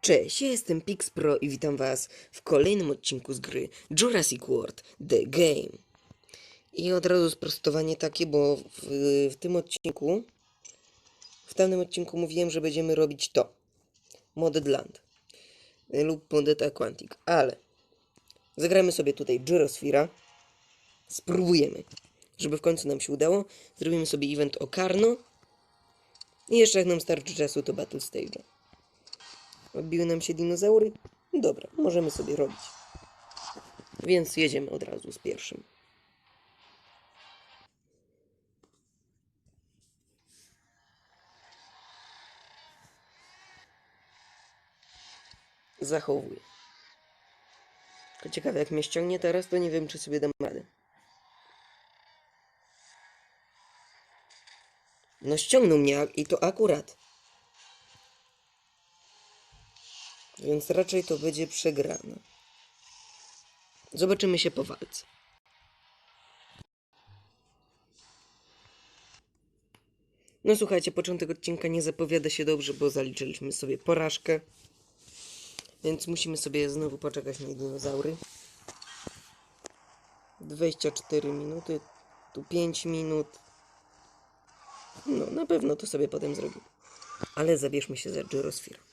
Cześć, ja jestem PixPro i witam was w kolejnym odcinku z gry Jurassic World The Game. I od razu sprostowanie takie, bo w, w tym odcinku, w tamtym odcinku mówiłem, że będziemy robić to. Modded Land lub Modded Aquantic, ale zagramy sobie tutaj Gyrosphere'a, spróbujemy, żeby w końcu nam się udało. Zrobimy sobie event o Karno i jeszcze jak nam starczy czasu to Battle Stage. Odbiły nam się dinozaury? Dobra, możemy sobie robić. Więc jedziemy od razu z pierwszym. Zachowuję. Ciekawe, jak mnie ściągnie teraz, to nie wiem, czy sobie dam radę. No ściągnął mnie i to akurat. Więc raczej to będzie przegrane. Zobaczymy się po walce. No słuchajcie, początek odcinka nie zapowiada się dobrze, bo zaliczyliśmy sobie porażkę. Więc musimy sobie znowu poczekać na dinozaury. 24 minuty, tu 5 minut. No, na pewno to sobie potem zrobimy. Ale zabierzmy się za Gyrosphere.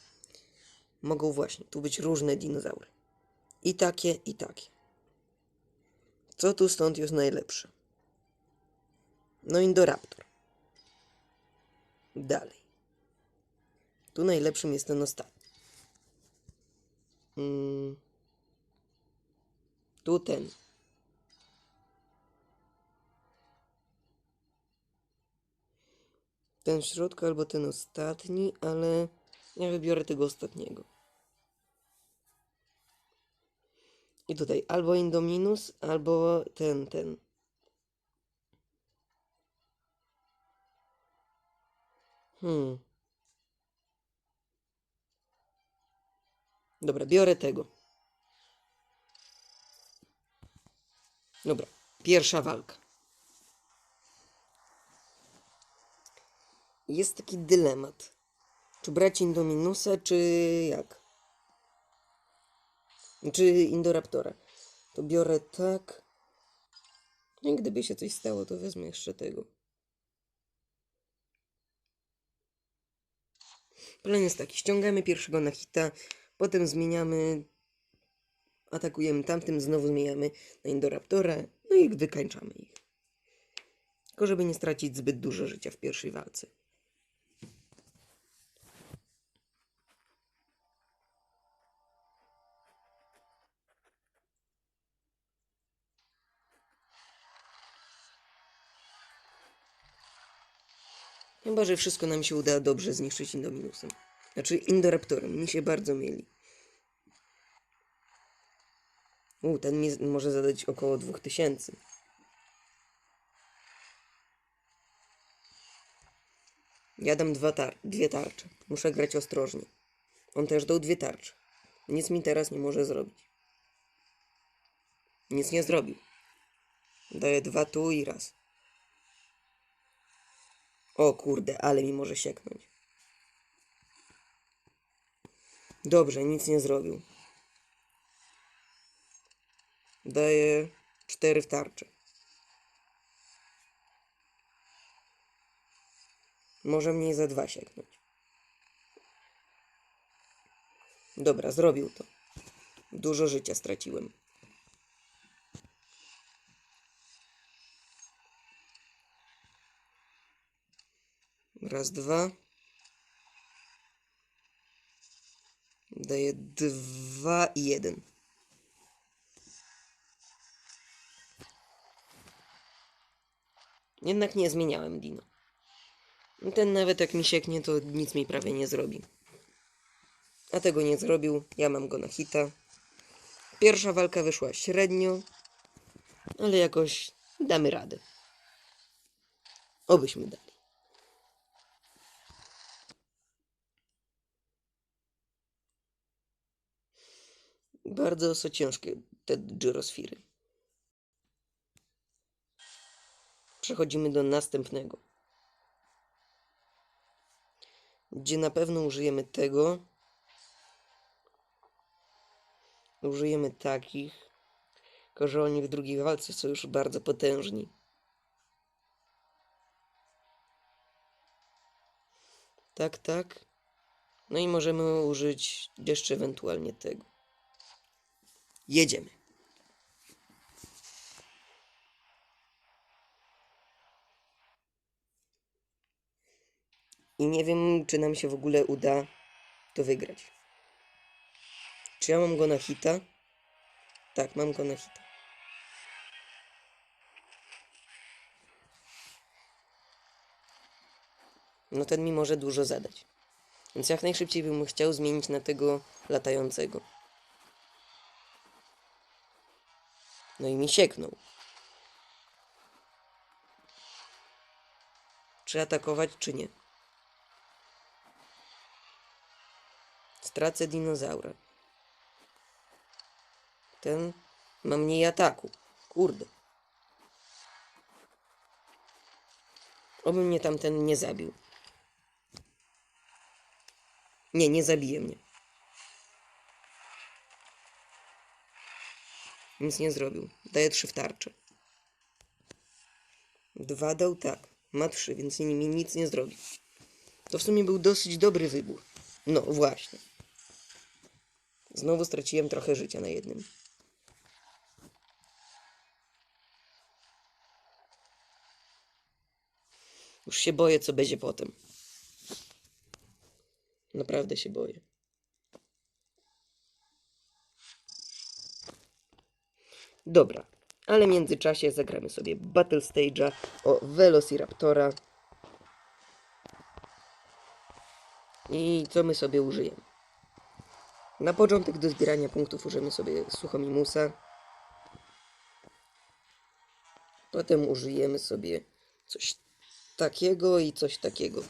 Mogą właśnie tu być różne dinozaury. I takie, i takie. Co tu stąd jest najlepsze? No Indoraptor. Dalej. Tu najlepszym jest ten ostatni. Mm. Tu ten. Ten w środku albo ten ostatni, ale ja wybiorę tego ostatniego. I tutaj albo Indominus, albo ten, ten. Hmm. Dobra, biorę tego. Dobra, pierwsza walka. Jest taki dylemat. Czy brać Indominusa, czy jak? Czy Indoraptora. To biorę tak. No i gdyby się coś stało, to wezmę jeszcze tego. Plan jest taki. Ściągamy pierwszego na hita, potem zmieniamy, atakujemy tamtym, znowu zmieniamy na Indoraptora, no i wykańczamy ich. Tylko żeby nie stracić zbyt dużo życia w pierwszej walce. Chyba, że wszystko nam się uda dobrze zniszczyć Indominusem. Znaczy Indoraptorem. Mi się bardzo mieli. U, ten mi może zadać około 2000. Ja dam dwa tar dwie tarcze. Muszę grać ostrożnie. On też dał dwie tarcze. Nic mi teraz nie może zrobić. Nic nie zrobił. Daję dwa tu i raz. O kurde, ale mi może sieknąć. Dobrze, nic nie zrobił. Daję cztery w tarczy. Może mniej za dwa sieknąć. Dobra, zrobił to. Dużo życia straciłem. Raz, dwa. Daję dwa i jeden. Jednak nie zmieniałem Dino. Ten nawet jak mi sieknie, to nic mi prawie nie zrobi. A tego nie zrobił, ja mam go na hita. Pierwsza walka wyszła średnio, ale jakoś damy radę. Obyśmy dali. Bardzo są ciężkie te gyrosfiry. Przechodzimy do następnego. Gdzie na pewno użyjemy tego. użyjemy takich. Tylko, że oni w drugiej walce są już bardzo potężni. Tak, tak. No i możemy użyć jeszcze ewentualnie tego. Jedziemy. I nie wiem, czy nam się w ogóle uda to wygrać. Czy ja mam go na hita? Tak, mam go na hita. No ten mi może dużo zadać. Więc jak najszybciej bym chciał zmienić na tego latającego. No i mi sieknął. Czy atakować, czy nie? Stracę dinozaura. Ten ma mniej ataku. Kurde. Oby mnie tamten nie zabił. Nie, nie zabije mnie. Nic nie zrobił. Daje trzy w tarczę. Dwa dał tak. Ma trzy, więc mi nic nie zrobi. To w sumie był dosyć dobry wybór. No właśnie. Znowu straciłem trochę życia na jednym. Już się boję, co będzie potem. Naprawdę się boję. Dobra, ale w międzyczasie zagramy sobie Battle Stage'a o Velociraptora. I co my sobie użyjemy? Na początek do zbierania punktów użyjemy sobie Suchomimusa. Potem użyjemy sobie coś takiego i coś takiego.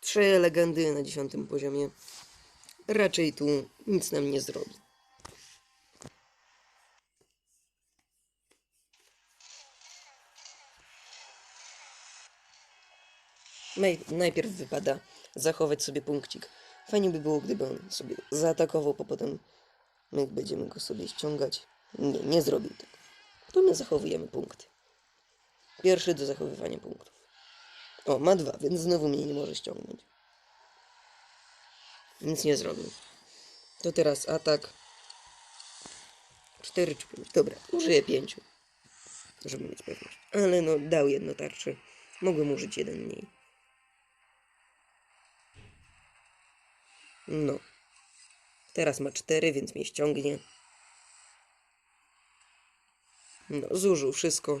Trzy legendy na dziesiątym poziomie. Raczej tu nic nam nie zrobi. Najpierw wypada zachować sobie punkcik. Fajnie by było, gdyby on sobie zaatakował, bo potem my będziemy go sobie ściągać. Nie, nie zrobił tego. To my zachowujemy punkty. Pierwszy do zachowywania punktów. O, ma dwa, więc znowu mnie nie może ściągnąć. Nic nie zrobił. To teraz atak. Cztery czy pięć. Dobra, użyję pięciu. Żeby mieć pewność. Ale no, dał jedno tarczy. Mogłem użyć jeden mniej. No. Teraz ma cztery, więc mnie ściągnie. No, zużył wszystko.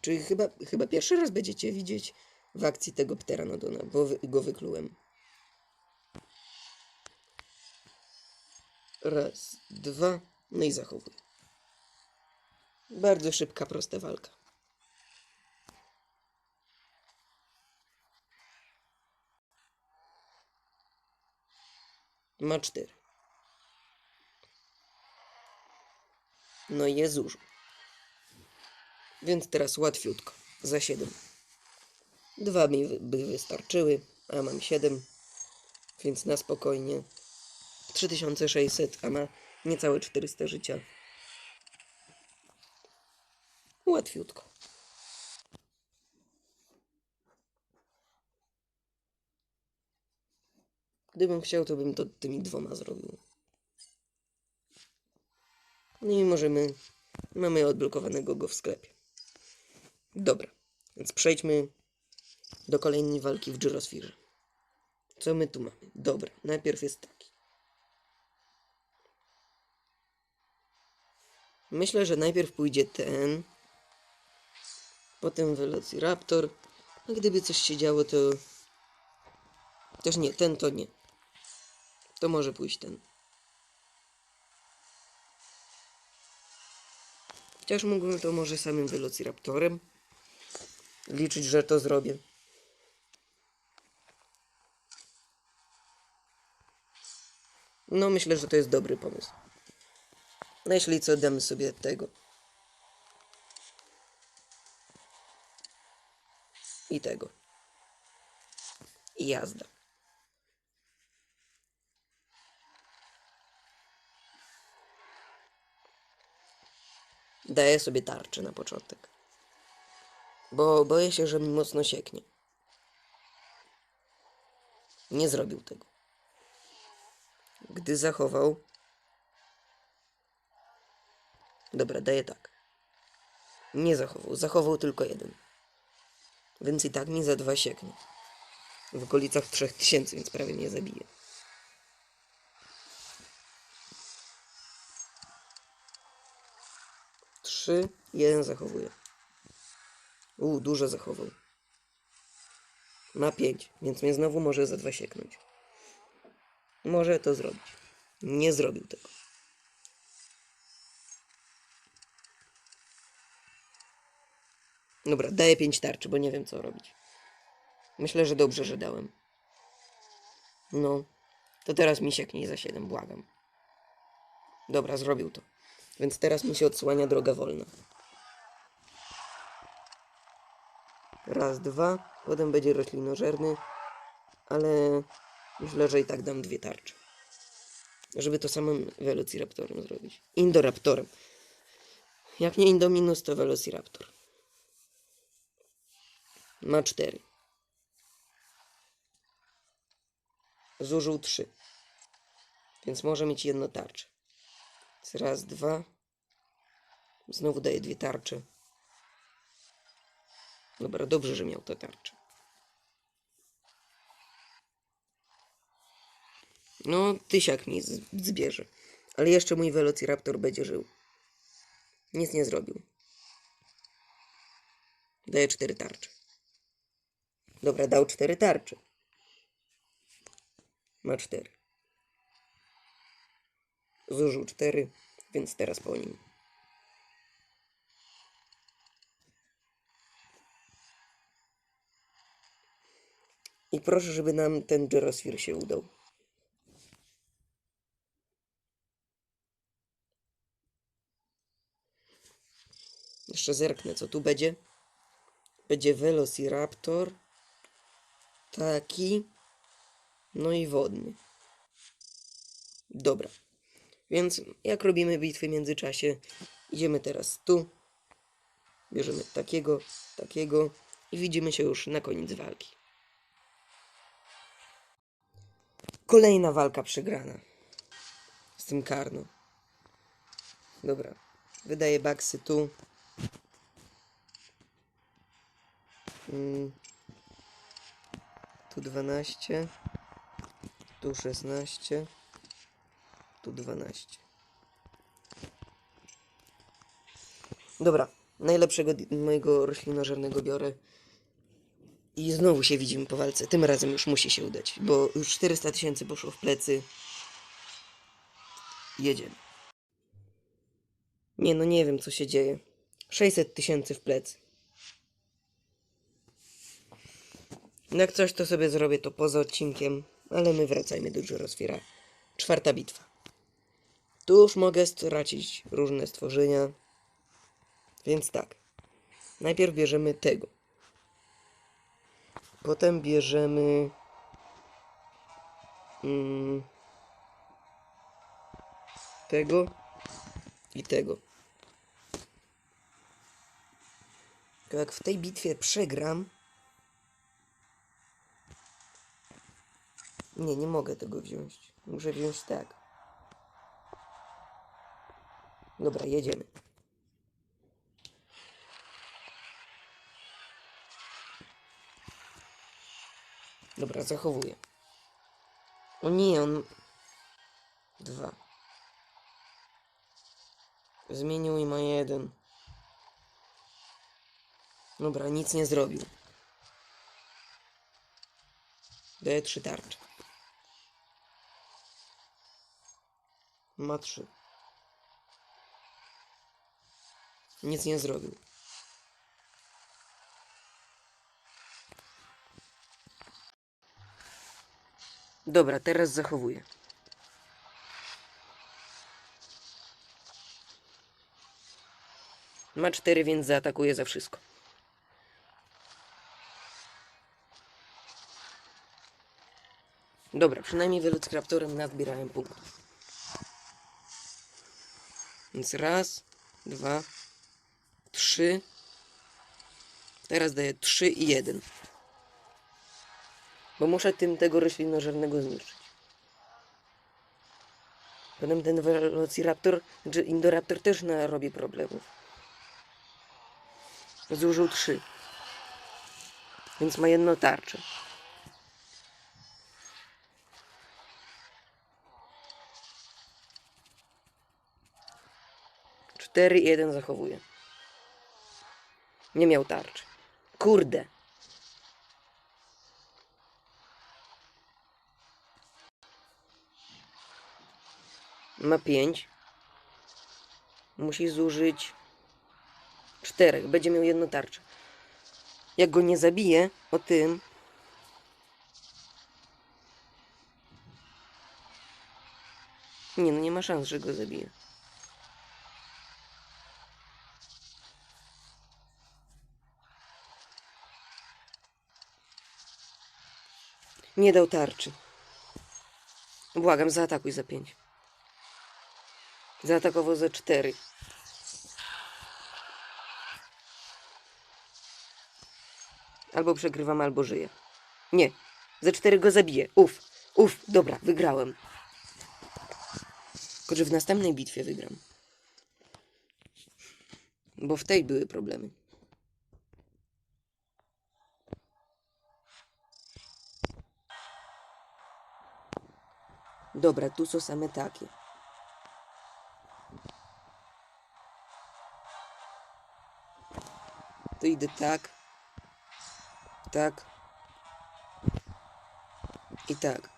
Czy chyba, chyba pierwszy raz będziecie widzieć w akcji tego pteranodona, bo go wyklułem. Raz, dwa, no i zachowuję. Bardzo szybka, prosta walka. Ma cztery. No i jest zużył. Więc teraz łatwiutko. Za 7. Dwa mi by wystarczyły, a mam 7. Więc na spokojnie. 3600, a ma niecałe 400 życia. Łatwiutko. Gdybym chciał, to bym to tymi dwoma zrobił. No i możemy. Mamy odblokowanego go w sklepie. Dobra, więc przejdźmy do kolejnej walki w Gyrosfirze. Co my tu mamy? Dobra, najpierw jest taki. Myślę, że najpierw pójdzie ten, potem Velociraptor, a gdyby coś się działo, to... Też nie, ten to nie. To może pójść ten. Chociaż mógłbym to może samym Velociraptorem liczyć, że to zrobię. No, myślę, że to jest dobry pomysł. No, jeśli co, damy sobie tego. I tego. I jazda. Daję sobie tarczę na początek. Bo boję się, że mi mocno sieknie. Nie zrobił tego. Gdy zachował. Dobra, daję tak. Nie zachował. Zachował tylko jeden. Więc i tak mi za dwa sieknie. W okolicach 3000, więc prawie mnie zabije. Trzy, jeden zachowuje. U, dużo zachował. Ma pięć, więc mnie znowu może za dwa sieknąć. Może to zrobić. Nie zrobił tego. Dobra, daję pięć tarczy, bo nie wiem co robić. Myślę, że dobrze, że dałem. No, to teraz mi sieknij za siedem, błagam. Dobra, zrobił to. Więc teraz mi się odsłania droga wolna. Raz, dwa. Potem będzie roślinożerny. Ale myślę, że i tak dam dwie tarcze. Żeby to samym Velociraptorem zrobić. Indoraptorem. Jak nie Indominus, to Velociraptor. Ma cztery. Zużył trzy. Więc może mieć jedno tarczę. Raz, dwa. Znowu daje dwie tarcze. Dobra, dobrze, że miał tę tarczę. No, tysiak mi zbierze. Ale jeszcze mój Velociraptor będzie żył. Nic nie zrobił. Daje cztery tarcze. Dobra, dał cztery tarcze. Ma cztery. Zużył cztery, więc teraz po nim. I proszę, żeby nam ten Gyrosphere się udał. Jeszcze zerknę, co tu będzie. Będzie Velociraptor. Taki. No i wodny. Dobra. Więc jak robimy bitwy w międzyczasie, idziemy teraz tu. Bierzemy takiego, takiego i widzimy się już na koniec walki. Kolejna walka przegrana. Z tym karno. Dobra. Wydaję baksy tu. Mm. Tu 12. Tu 16. Tu 12. Dobra. Najlepszego mojego roślinożernego biorę. I znowu się widzimy po walce. Tym razem już musi się udać, bo już 400 tysięcy poszło w plecy. Jedziemy. Nie, no nie wiem co się dzieje. 600 tysięcy w plecy. Jak coś to sobie zrobię to poza odcinkiem, ale my wracajmy do Żyrosfera. Czwarta bitwa. Tu już mogę stracić różne stworzenia. Więc tak. Najpierw bierzemy tego. Potem bierzemy. Mm, tego i tego. Tylko jak w tej bitwie przegram. Nie, nie mogę tego wziąć. Muszę wziąć tak. Dobra, jedziemy. Dobra, zachowuję. O nie, on... Dwa. Zmienił i ma jeden. Dobra, nic nie zrobił. Daję trzy tarcze. Ma trzy. Nic nie zrobił. Dobra, teraz zachowuję. Ma cztery, więc zaatakuje za wszystko. Dobra, przynajmniej Velociraptorem nadbierałem punktów. Więc raz, dwa, 3. Teraz daję 3 i 1. Bo muszę tym tego roślinożernego zniszczyć. Potem ten Velociraptor, czy Indoraptor też narobi problemów. Zużył 3. Więc ma jedno tarczę. Cztery i jeden zachowuje. Nie miał tarczy. Kurde. Ma pięć. Musi zużyć czterech. Będzie miał jedną tarczę. Jak go nie zabije, o tym. Nie, no nie ma szans, że go zabije. Nie dał tarczy. Błagam, zaatakuj za pięć. Zaatakował za cztery. Albo przegrywam, albo żyję. Nie. Za cztery go zabiję. Uf, uf, dobra, wygrałem. Tylko, że w następnej bitwie wygram. Bo w tej były problemy. Dobra, tu są same takie. To idę tak. Tak. I tak.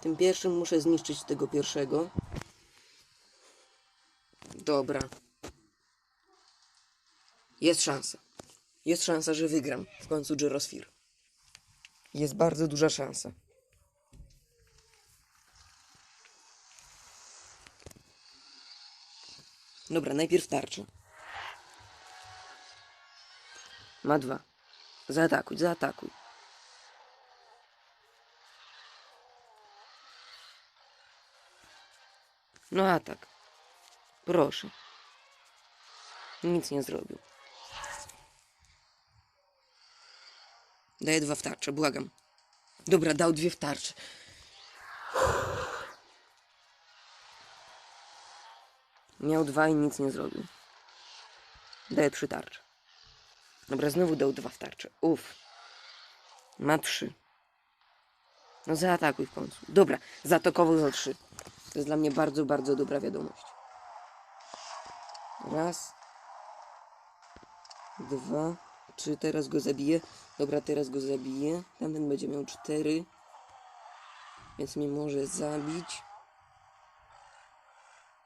Tym pierwszym muszę zniszczyć tego pierwszego. Dobra. Jest szansa. Jest szansa, że wygram w końcu Gyrosphere. Jest bardzo duża szansa. Dobra, najpierw tarczę. Ma dwa. Zaatakuj, zaatakuj. No atak. Proszę. Nic nie zrobił. Daję dwa w tarczę, błagam. Dobra, dał dwie w tarczę. Miał dwa i nic nie zrobił. Daję trzy tarcze. Dobra, znowu dał dwa w tarczę. Uff. Ma trzy. No zaatakuj w końcu. Dobra, zaatakował za trzy. To jest dla mnie bardzo, bardzo dobra wiadomość. Raz. Dwa. Czy teraz go zabiję? Dobra, teraz go zabiję. Tamten będzie miał cztery. Więc mnie może zabić.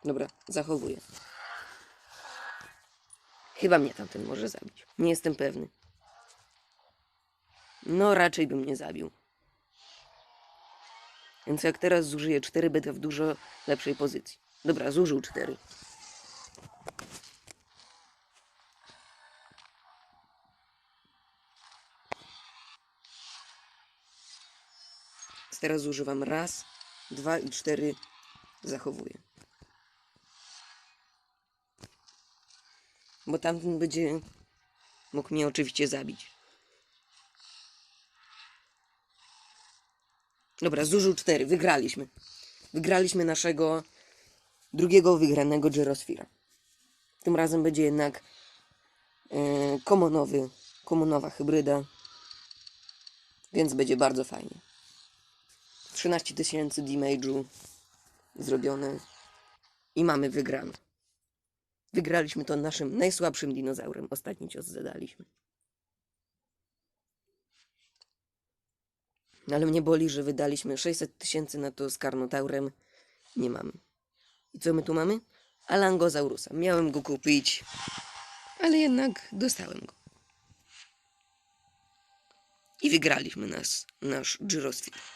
Dobra, zachowuję. Chyba mnie tamten może zabić. Nie jestem pewny. No, raczej bym nie zabił. Więc jak teraz zużyję 4, będę w dużo lepszej pozycji. Dobra, zużył 4. Teraz używam raz, dwa i cztery. Zachowuję. Bo tamten będzie mógł mnie oczywiście zabić. Dobra, zużył cztery. Wygraliśmy. Wygraliśmy naszego drugiego wygranego Gyrosphere'a. Tym razem będzie jednak e, komonowy, komonowa hybryda. Więc będzie bardzo fajnie. 13 tysięcy damage'u zrobione i mamy wygraną. Wygraliśmy to naszym najsłabszym dinozaurem. Ostatni cios zadaliśmy. Ale mnie boli, że wydaliśmy 600 tysięcy na to z Karnotaurem. Nie mamy. I co my tu mamy? Alangozaurusa. Miałem go kupić, ale jednak dostałem go. I wygraliśmy nas, nasz Gyrosphere.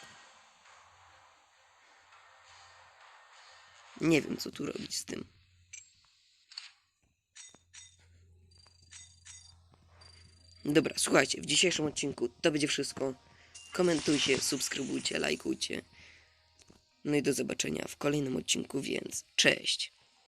Nie wiem, co tu robić z tym. Dobra, słuchajcie, w dzisiejszym odcinku to będzie wszystko. Komentujcie, subskrybujcie, lajkujcie. No i do zobaczenia w kolejnym odcinku, więc cześć.